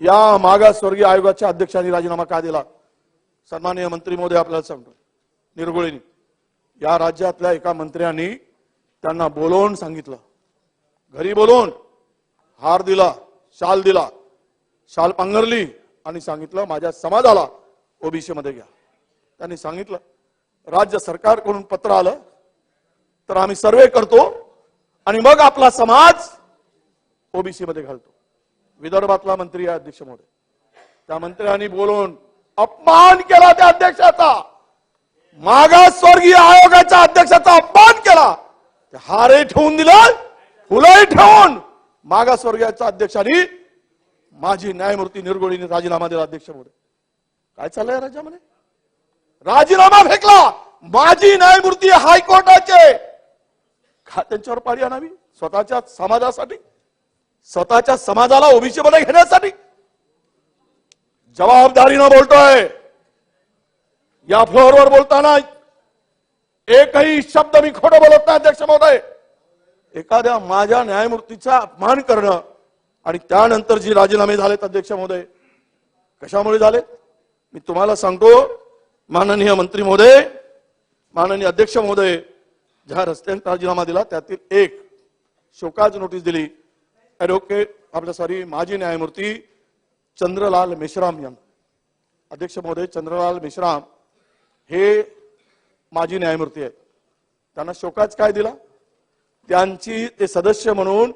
या मागासवर्गीय आयोगाच्या अध्यक्षांनी राजीनामा का दिला? सन्माननीय मंत्री मोदी आपल्याला सांगतो. निरगुळेनी. या राज्यातल्या एका मंत्र्यांनी त्यांना बोलवून सांगितलं. घरी बोलवून हार दिला शाल दिला शाल पांघरली आणि सांगितलं माझ्या समाजाला ओबीसी मध्ये घ्या. त्यांनी सांगितलं. राज्य सरकारकडून पत्र आलं. तर आम्ही सर्वे करतो आणि मग आपला समाज ओबीसी मध्ये घालतो. विदर्भातला मंत्री आहे अध्यक्ष महोदय त्या मंत्र्यांनी बोलून अपमान केला त्या अध्यक्षाचा. मागासवर्गीय आयोगाच्या अध्यक्षाचा अपमान केला. ते हारे ठेवून दिलं फुलंही ठेवून. मागासवर्गीयाच्या अध्यक्षांनी माझी न्यायमूर्ती निर्गोळीने राजीनामा दिला अध्यक्ष महोदय काय चाललंय राज्यामध्ये? राजीनामा फेकला. माजी न्यायमूर्ती हायकोर्टाचे. का त्यांच्यावर पाडी आणावी. स्वतःच्या समाजासाठी स्वतःच्या समाजाला ओबीसी मध्ये घेण्यासाठी जबाबदारीनं बोलतोय. या फ्लोअरवर बोलताना एकही शब्द मी खोटं बोलत नाही अध्यक्ष महोदय. एखाद्या माझ्या न्यायमूर्तीचा अपमान करणं आणि त्यानंतर जी राजीनामे झालेत अध्यक्ष महोदय कशामुळे झाले मी तुम्हाला सांगतो माननीय मंत्री महोदय माननीय अध्यक्ष महोदय ज्या रस्त्याने राजीनामा दिला त्यातील एक शोकाज नोटीस दिली. ॲडव्होकेट आपल्या सॉरी माजी न्यायमूर्ती चंद्रलाल मेश्राम यांना अध्यक्ष महोदय चंद्रलाल मेश्राम हे माजी न्यायमूर्ती आहेत त्यांना शोकाच काय दिला? त्यांची ते सदस्य म्हणून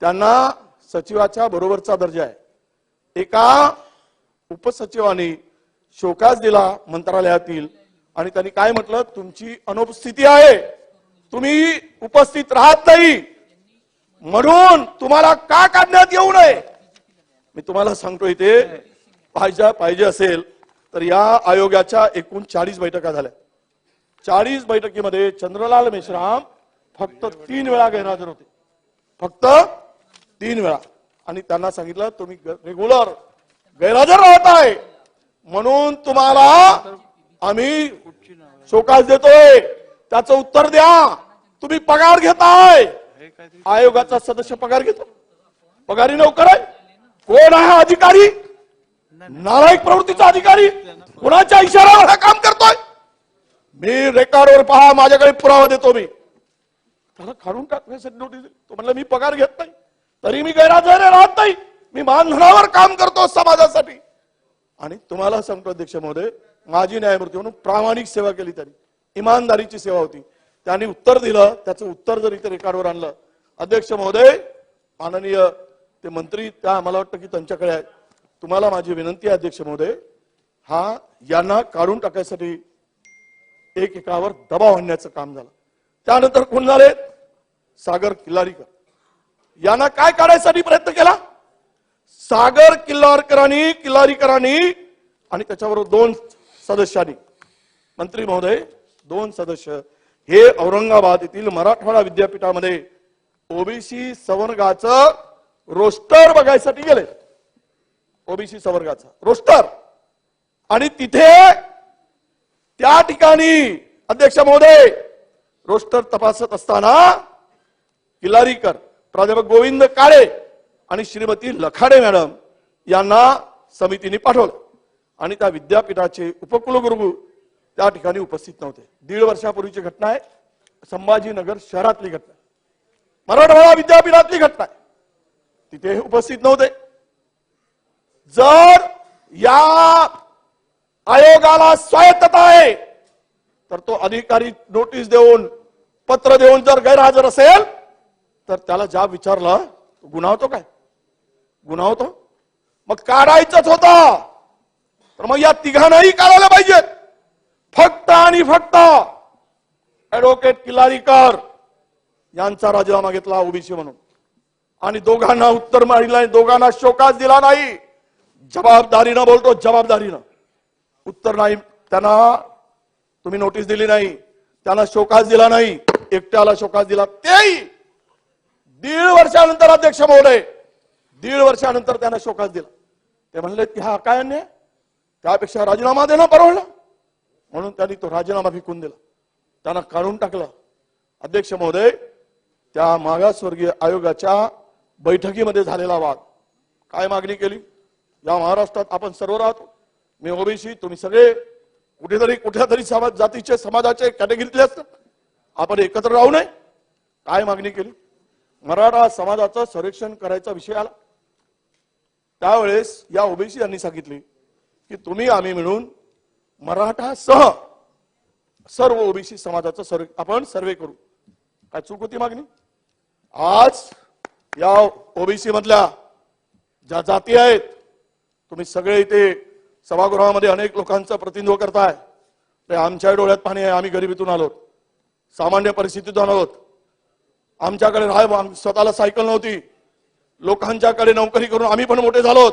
त्यांना सचिवाच्या बरोबरचा दर्जा आहे. एका उपसचिवाने शोकाच दिला मंत्रालयातील आणि त्यांनी काय म्हटलं? तुमची अनुपस्थिती आहे. तुम्ही उपस्थित राहत नाही. म्हणून तुम्हाला का काढण्यात येऊ नये? मी तुम्हाला सांगतो इथे पाहिजे पाहिजे असेल तर या आयोगाच्या एकूण चाळीस बैठका झाल्या. चाळीस बैठकीमध्ये चंद्रलाल मेश्राम फक्त तीन वेळा गैरहजर होते. फक्त तीन वेळा. आणि त्यांना सांगितलं तुम्ही रेग्युलर गैरहजर राहत आहे म्हणून तुम्हाला आम्ही शोकास देतोय. त्याचं उत्तर द्या. तुम्ही पगार घेताय. आयोगाचा सदस्य पगार घेतो. पगारी नोकर आहे कोण आहे हा अधिकारी? नालायक प्रवृत्तीचा अधिकारी. कुणाच्या इशाऱ्यावर हा काम करतोय? मी रेकॉर्डवर पहा माझ्याकडे पुरावा देतो मी. त्याला काढून टाकण्यासाठी नोटीस तो म्हणला मी पगार घेत नाही. तरी मी गैरहजर राहत नाही. मी मानधनावर काम करतो समाजासाठी. आणि तुम्हाला सांगतो अध्यक्ष महोदय माजी न्यायमूर्ती म्हणून प्रामाणिक सेवा केली त्यांनी. इमानदारीची सेवा होती. त्यांनी उत्तर दिलं त्याचं उत्तर जर इथे रेकॉर्डवर आणलं. अध्यक्ष महोदय माननीय ते मंत्री त्या मला वाटतं की त्यांच्याकडे आहे तुम्हाला माझी विनंती आहे अध्यक्ष महोदय हा यांना काढून टाकायसाठी एक एकावर दबाव आणण्याचं काम झालं. त्यानंतर कोण झाले? सागर किल्लारीकर. यांना काय काढायसाठी प्रयत्न केला? सागर किल्लारकरांनी किल्लारीकरांनी आणि त्याच्याबरोबर दोन सदस्यांनी. मंत्री महोदय दोन सदस्य हे औरंगाबाद येथील मराठवाडा विद्यापीठामध्ये ओबीसी संवर्गाचं रोस्टर बघायसाठी गेले. ओबीसी संवर्गाचा रोस्टर. आणि तिथे त्या ठिकाणी अध्यक्ष महोदय रोस्टर तपासत असताना किल्लारीकर प्राध्यापक गोविंद काळे आणि श्रीमती लखाडे मॅडम यांना समितीने पाठवलं. आणि त्या विद्यापीठाचे उपकुलगुरू त्या ठिकाणी उपस्थित नव्हते. दीड वर्षापूर्वीची घटना आहे. संभाजीनगर शहरातली घटना मराठवाडा विद्यापीठातली घटना आहे. तिथे उपस्थित नव्हते. जर या आयोगाला स्वायत्तता आहे तर तो अधिकारी नोटीस देऊन पत्र देऊन जर गैरहजर असेल तर त्याला ज्या विचारला तो गुन्हा होतो काय? गुन्हा होतो मग काढायचंच होतं. तर मग या तिघांनाही काढायला पाहिजेत फक्त आणि फक्त ऍडव्होकेट किल्लारीकर यांचा राजीनामा घेतला ओबीसी म्हणून. आणि दोघांना उत्तर मारिलं नाही दोघांना शोकास दिला नाही. जबाबदारीनं बोलतो जबाबदारीनं. उत्तर नाही त्यांना तुम्ही नोटीस दिली नाही त्यांना शोकास दिला नाही एकट्याला शोकास दिला तेही. दीड वर्षानंतर अध्यक्ष महोदय दीड वर्षानंतर त्यांना शोकास दिला. ते म्हणले की हा काय अन्याय? त्यापेक्षा राजीनामा देणं परवडला. म्हणून त्यांनी तो राजीनामा फेकून दिला. त्यांना काढून टाकलं. अध्यक्ष महोदय त्या मागासवर्गीय आयोगाच्या बैठकीमध्ये झालेला वाद. काय मागणी केली? या महाराष्ट्रात आपण सर्व राहतो. मी ओबीसी तुम्ही सगळे कुठेतरी कुठल्या तरी समाज जातीचे समाजाचे कॅटेगरीतले असतात. आपण एकत्र राहू नये. काय मागणी केली? मराठा समाजाचं संरक्षण करायचा विषय आला. त्यावेळेस या ओबीसी यांनी सांगितले की तुम्ही आम्ही मिळून मराठासह सर्व ओबीसी समाजाचं सर्वे आपण सर्वे करू. काय चूक होती मागणी? आज या ओबीसी मधल्या ज्या जाती आहेत तुम्ही सगळे इथे सभागृहामध्ये अनेक लोकांचं प्रतिनिधित्व करताय. ते आमच्या डोळ्यात पाणी आहे आम्ही गरिबीतून आलो सामान्य परिस्थितीतून आलोत. आमच्याकडे राह स्वतःला सायकल नव्हती. लोकांच्याकडे नोकरी करून आम्ही पण मोठे झालोत.